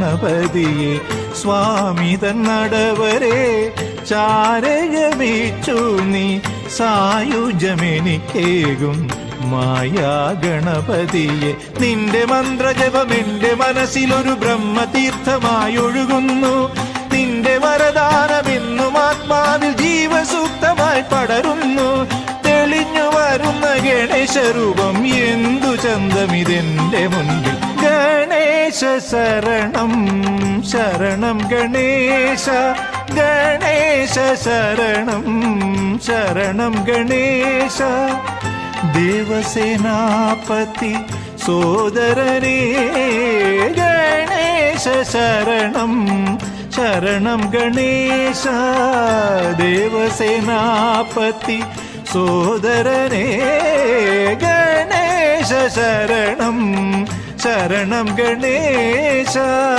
ഗണപതിയെ സ്വാമി തന്നടവരെ ചാരകമേച്ചു നീ സായുജമെനിക്കേകും മായാ ഗണപതിയെ. നിന്റെ മന്ത്രജപം എന്റെ മനസ്സിലൊരു ബ്രഹ്മതീർത്ഥമായി ഒഴുകുന്നു നിന്റെ വരദാനമെന്നും ആത്മാവിൽ ജീവസൂക്തമായി പടരുന്നു. തെളിഞ്ഞു വരുന്ന ഗണേശ രൂപം എന്തു ചന്തമിതെന്റെ മുൻപിൽ கணேச சரணம் சரணம் கணேச கணேச சரணம் சரணம் கணேச. தேவசேனாபதி சோதரரே கணேச சரணம் சரணம் கணேச. தேவசேனாபதி சோதரனே கணேச சரணம் சரணம் கணேசா.